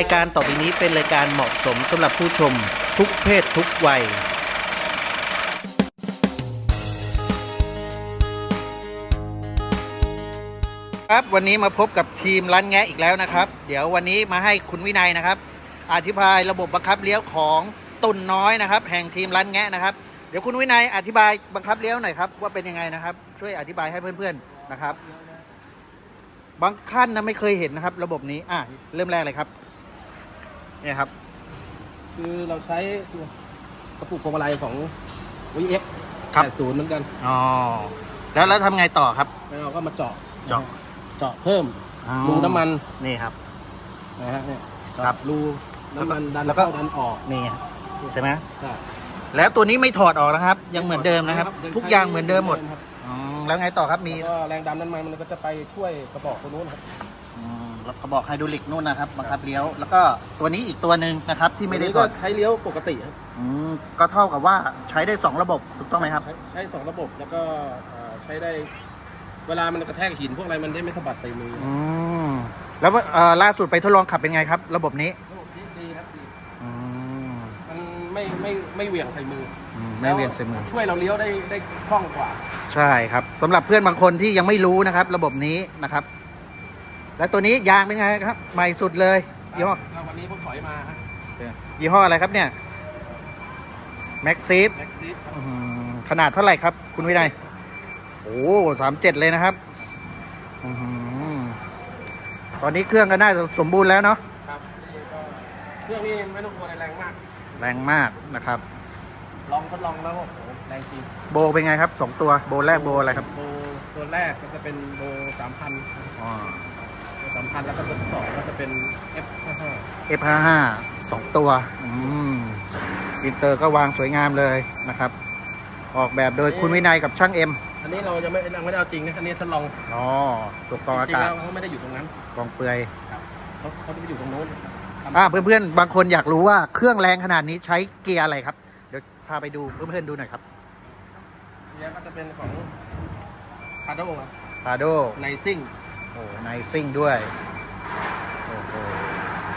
รายการต่อไปนี้เป็นรายการเหมาะสมสำหรับผู้ชมทุกเพศทุกวัย ครับวันนี้มาพบกับทีมร้านแงะอีกแล้วนะครับ เดี๋ยววันนี้มาให้คุณวินัยนะครับ อธิบายระบบบังคับเลี้ยวของตุนน้อยนะครับ แห่งทีมร้านแงะนะครับ เดี๋ยวคุณวินัยอธิบายบังคับเลี้ยวหน่อยครับว่าเป็นยังไงนะครับ ช่วยอธิบายให้เพื่อนๆนะครับ บางท่านนะไม่เคยเห็นนะครับ ระบบนี้อะเริ่มแรกเลยครับ เนี่ยครับ คือเราใช้ตัวกระปุกพวงมาลัยของ VF ครับ 80เหมือนกันอ๋อแล้วแล้วทำไงต่อครับ แล้วเราก็มาเจาะเจาะ เจาะเพิ่มอ๋อรูน้ำมันนี่ครับ นะฮะเนี่ยครับรูน้ำมันดันแล้วก็ เข้าดันออกนี่ใช่ไหมใช่แล้วตัวนี้ไม่ถอดออกนะครับ ยังเหมือนเดิมนะครับยังทุกอย่างเหมือนเดิมหมดครับอ๋อแล้วไงต่อครับมี แล้วก็แรงดันน้ำมันมันก็จะไปช่วยกระบอกตัวนู้นครับ อืมแล้วกระบอกไฮดรอลิกนู่นนะครับบังคับเลี้ยว แล้วก็ตัวนี้อีกตัวหนึ่งนะครับที่ไม่ได้ตัวถนี้อก็ดใช้เลี้ยวปกติครับอืมก็เท่ากับว่าใช้ได้สองระบบถูกต้องไหมครับ ใช้ใช้สองระบบแล้วก็เอ่อใช้ได้ เวลามันกระแทกหิน พวกอะไรมันได้ไม่สะบัดใส่มืออืมแล้วเอ่อล่าสุดไปทดลองขับเป็นไงครับ ระบบนี้ระบบนี้ดีครับดีอืมมันไม่ไม่ไม่เหวี่ยงใส่มืออืมไม่เวียนเสมือช่วยเราเลี้ยวได้ได้คล่องกว่า ใช่ครับสำหรับเพื่อนบางคนที่ยังไม่รู้นะครับ ระบบนี้นะครับ และตัวนี้ยางเป็นไงครับ ใหม่สุดเลยยี่ห้อแล้ววันนี้ผมถอยมาครับยี่ห้ออะไรครับเนี่ยแม็กซีฟแม็กซิสครับขนาดเท่าไหร่ครับ คุณวินัยโอ้สามเจ็ดเลยนะครับอื้อหือตอนนี้เครื่องก็น่าจะสมบูรณ์แล้วเนาะครับนี่ก็เครื่องนี้ไม่ต้องกลัวอะไรแรงมาก แรงมากนะครับ ลองทดลองแล้วโอ้โหแรงจริงโบเป็นไงครับสองตัวโบแรกโบอะไรครับโบตัวแรกก็จะเป็นโบสามพันอ๋อโบ สามพันแล้วก็ตัวที่สองก็จะเป็น F ห้าห้า F55 สองตัวอืมอินเตอร์ก็วางสวยงามเลยนะครับ ออกแบบโดยคุณวินัยกับช่างเอ็มอันนี้เราจะไม่ยังไม่ได้เอาจริงนะอันนี้ทดลองอ๋อตัวกรองอาจริงกาศแล้วเขาไม่ได้อยู่ตรงนั้นกรองเปลือยเขาเขาจะไปอยู่ตรงโน้นทำอ่าเพื่อนๆ บางคนอยากรู้ว่าเครื่องแรงขนาดนี้ใช้เกียร์อะไรครับ เดี๋ยวพาไปดูเพื่อนๆดูหน่อยครับเนี่ยก็จะเป็นของพาโดพาโดไนซิ่ง โอ้ไนซิ่งด้วยโอ้โห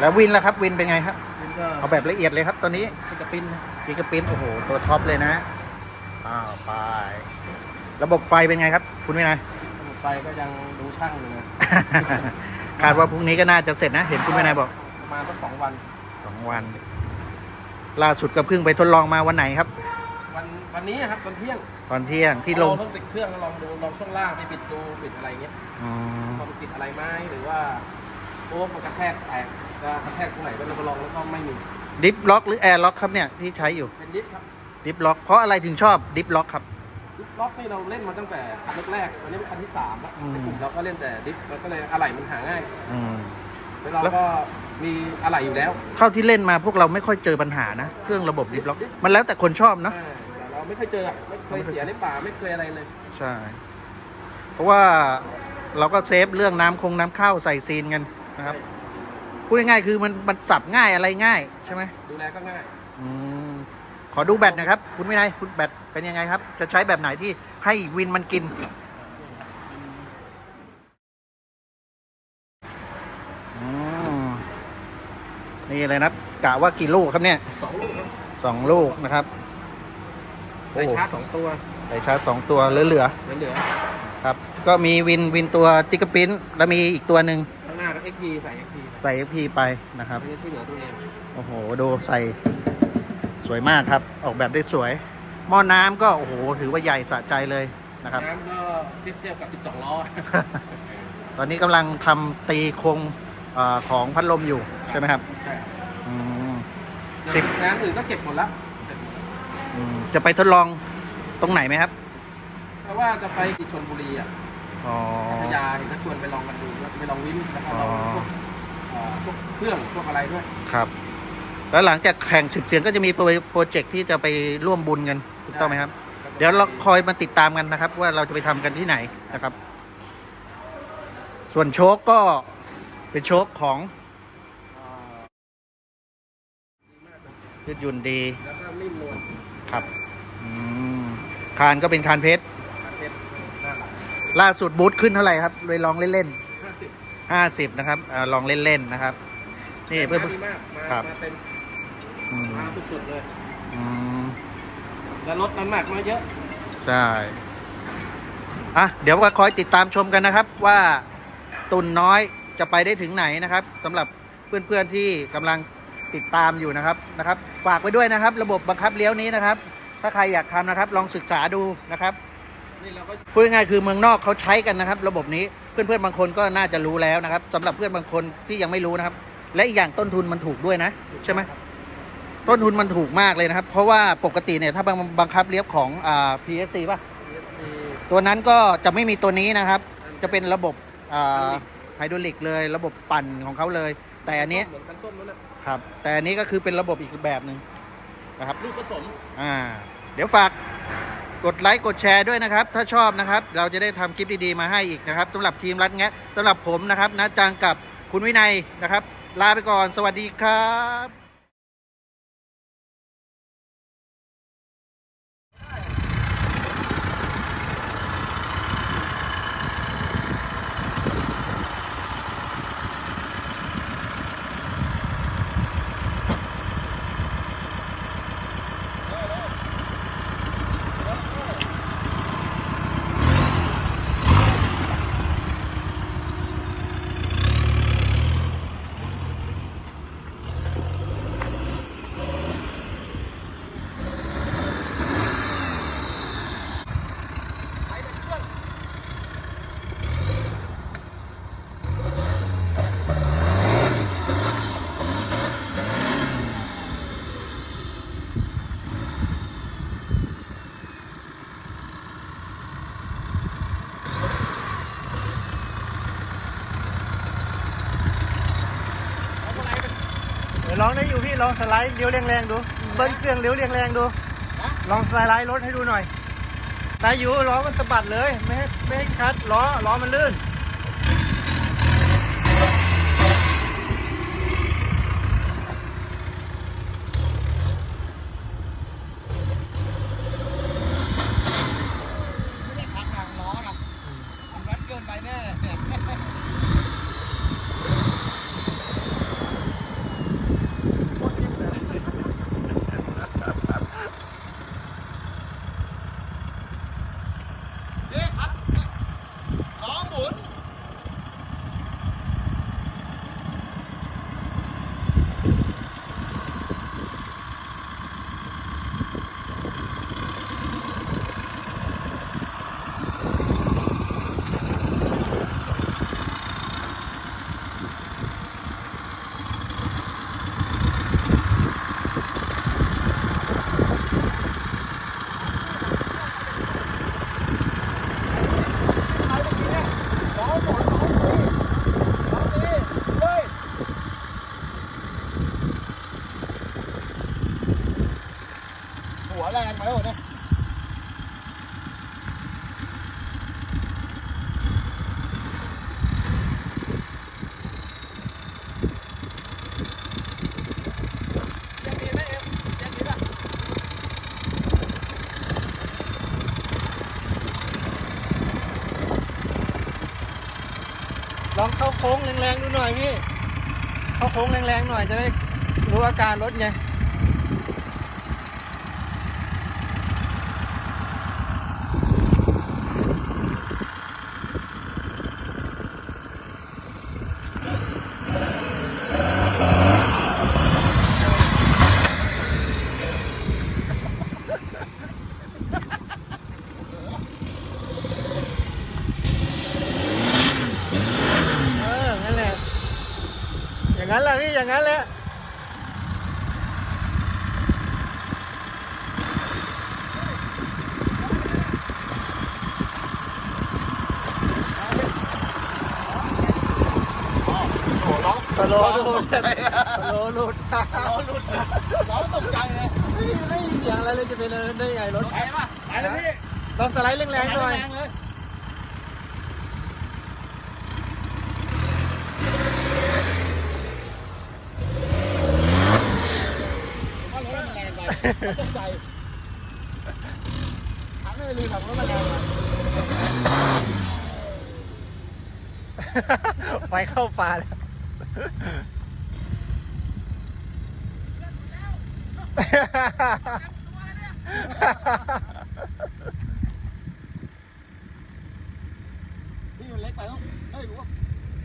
แล้ววินล่ะครับ วินเป็นไงครับนี่ก็เอาแบบละเอียดเลยครับตัวนี้เป็นกระปิ้นนะจิกกปินโอ้โห ตัวท็อปเลยนะอ้าวไป ระบบไฟเป็นไงครับ คุณวินัยไฟก็ยังดูช่างอยู่นะคาดว่าพรุ่งนี้ก็น่าจะเสร็จนะ เห็นคุณวินัยบอกประมาณสักสองวันสองวัน ล่าสุดก็เพิ่งไปทดลองมาวันไหนครับ วันวันนี้อะครับตอนเที่ยงตอนเที่ยงที่ลงเราเพิ่งติดเครื่องก็ลองดูลองช่วงล่างไปปิดดูปิดอะไรเงี้ยอืมพอมันติดอะไรไหมหรือว่าโอ้มันกระแทกแตกจะกระแทกตรงไหนก็เราไปลองแล้วก็ไม่มีดิฟล็อกหรือแอร์ล็อกครับเนี่ยที่ใช้อยู่เป็นดิฟครับดิฟล็อกเพราะอะไรถึงชอบดิฟล็อกครับดิฟล็อกนี่เราเล่นมาตั้งแต่คันแรกๆอันนี้เป็นคันที่สามแล้วอืมในกลุ่มเราก็เล่นแต่ดิฟมันก็เลยอะไหล่มันหาง่ายอืมแล้วเราแล้วก็มีอะไหล่อยู่แล้ว เท่าที่เล่นมาพวกเราไม่ค่อยเจอปัญหานะ เครื่องระบบดิฟล็อก มันแล้วแต่คนชอบเนาะอ่าแต่เรา ไม่เคยเจออะไม่เคยเสียในป่าไม่เคยอะไรเลย ใช่ เพราะว่าเราก็เซฟเรื่องน้ำคงน้ำเข้าใส่ซีนกันนะครับ พูดง่ายๆคือมันมันสับง่ายอะไรง่ายใช่ไหมดูแลก็ง่าย อืมขอดูแบตหนะครับ คุณวินัยคุณแบตเป็นยังไงครับ จะใช้แบบไหนที่ให้วินมันกิน อืมนี่เลยนะกะว่ากี่ลูกครับเนี่ย สองลูกครับ สองลูกนะครับ ใส่ชาร์จสองตัวใส่ชาร์จสองตัวเหลือเหลือๆครับ ก็มีวินวินตัวจิกกปิ้นแล้วมีอีกตัวหนึ่งๆข้างหน้าก็ XP ใส่ XP ใส่ FP ไปนะครับไม่ได้ช่วยเหลือตัวเองโอ้โห ดูใส่สวยมากครับ ออกแบบได้สวย หม้อน้ำก็ โอ้โห ถือว่าใหญ่สะใจเลยนะครับ น้ำก็เทียบเทียบกับ 12 ล้อ ตอนนี้กำลังทำตีโครงเออของพัดลมอยู่ใช่ไหมครับใช่อืมสิบ น้ำอื่นก็เก็บหมดแล้วอืม จะไปทดลองตรงไหนไหมครับ เพราะว่าจะไปที่ชนบุรีอะอ๋อ พัทยาเห็นก็ชวนไปลองกันดูแล้วไปลองวิ่งแล้วก็ลองอ๋อพวกเอ่อพวกเครื่องพวกอะไรด้วย ครับ แล้วหลังจากแข่งสิบเสียงก็จะมีโปรโปรเจกต์ที่จะไปร่วมบุญกันถูกต้องไหมครับ เดี๋ยวเราคอยมาติดตามกันนะครับ ว่าเราจะไปทำกันที่ไหนนะครับ ส่วนโชคก็เป็นโชคของเอ่อยืดหยุ่นดี แล้วก็นิ่มนวล ครับอืมคานก็เป็นคานเพชรเพชรหน้าหลังล่าสุดบูธขึ้นเท่าไหร่ครับเลยลองเล่นห้าสิบๆห้าสิบนะครับอาลองเล่นๆนะครับ นี่เพื่อนมาดีมากมาครับ มาเต็มอืมมาสุดๆเลย อืมแล้วลดน้ำหนักมาเยอะ ใช่อะเดี๋ยวก็คอยติดตามชมกันนะครับ ว่าตุนน้อยจะไปได้ถึงไหนนะครับสำหรับเพื่อนๆที่กำลัง ติดตามอยู่นะครับนะครับ ฝากไว้ด้วยนะครับ ระบบบังคับเลี้ยวนี้นะครับ ถ้าใครอยากทำนะครับ ลองศึกษาดูนะครับนี่เราก็พูดง่ายๆคือเมืองนอกเขาใช้กันนะครับ ระบบนี้เพื่อนๆบางคนก็น่าจะรู้แล้วนะครับสำหรับเพื่อนบางคนที่ยังไม่รู้นะครับ และอีกอย่างต้นทุนมันถูกด้วยนะ ใช่ไหมต้นทุนมันถูกมากเลยนะครับ เพราะว่าปกติเนี่ยถ้าบังคับเลี้ยวของอ่า PSC ป่ะ PSC ตัวนั้นก็จะไม่มีตัวนี้นะครับ จะเป็นระบบอ่าไฮดรอลิกเลย ระบบปั่นของเขาเลย แต่อันนี้เหมือนคันส้มนั่นแหละ ครับ แต่อันนี้ก็คือเป็นระบบอีกแบบหนึ่งนะครับลูกผสมอ่า เดี๋ยวฝากกดไลค์กดแชร์ด้วยนะครับ ถ้าชอบนะครับ เราจะได้ทำคลิปดีๆมาให้อีกนะครับสำหรับทีมรัดแงะสำหรับผมนะครับนะจังกับคุณวินัยนะครับ ลาไปก่อนสวัสดีครับ องได้อยู่พี่ลองสไลด์เลี้ยวแรงๆดูเบิ้ลเครื่องเลี้ยวแรงๆดู ลองสไลด์รถให้ดูหน่อยได้อยู่ล้อมันสะบัดเลยไม่ให้ไม่ให้คัดล้อล้อมันลื่น ไม่ได้ขับหลังล้อหรอกมันรัดเกินไปแน่ นี่ครับล้อหมุน หัวแรงไปแล้วเนี่ยลองเข้าโค้งแรงๆดูหน่อยพี่ เข้าโค้งแรงๆหน่อยจะได้รู้อาการรถไง เออ งั้นแหละ อย่างนั้นแหละพี่ อย่างนั้นแหละ สโลว์หลุดสโลว์หลุดล้อหลุดล้อตกใจเลยไม่มีไม่มีเสียงอะไรเลยจะเป็นอะไรได้ไงรถไปป่ะไปเลยพี่ลองสไลด์แรงๆหน่อยแรงเลยว่ารถมันแรงไปตกใจทั้งเลยลืมขับรถมาแรงไปไฟเข้าป่าแล้ว นี่มันเล็กไปแล้วเฮ้ยรู้ว่า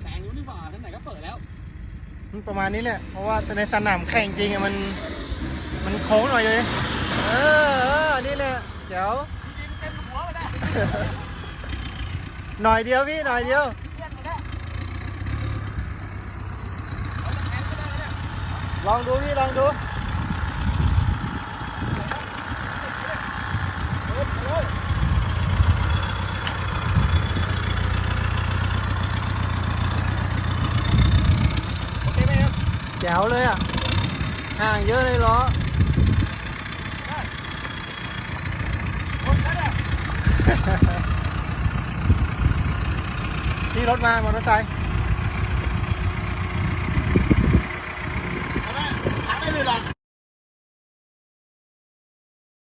แปลงอยู่นี่หว่าท่านไหนก็เปิดแล้ว มันประมาณนี้แหละ เพราะว่าในสนามแข่งจริงอะมัน มันโค้งหน่อยเลย เออเออนี่แหละเดี๋ยวดินเต็มหัวไปได้ หน่อยเดียวพี่ หน่อยเดียว เลี่ยนไปได้เอาจะแทงก็ได้เนี่ย ลองดูพี่ลองดูเปิดไปเลยโอเคไหมครับแจ๋วเลยอะ ห่างเยอะเลยล้อคนนั้นอะพี่รถมามอเตอร์ไซค์ Ende lang.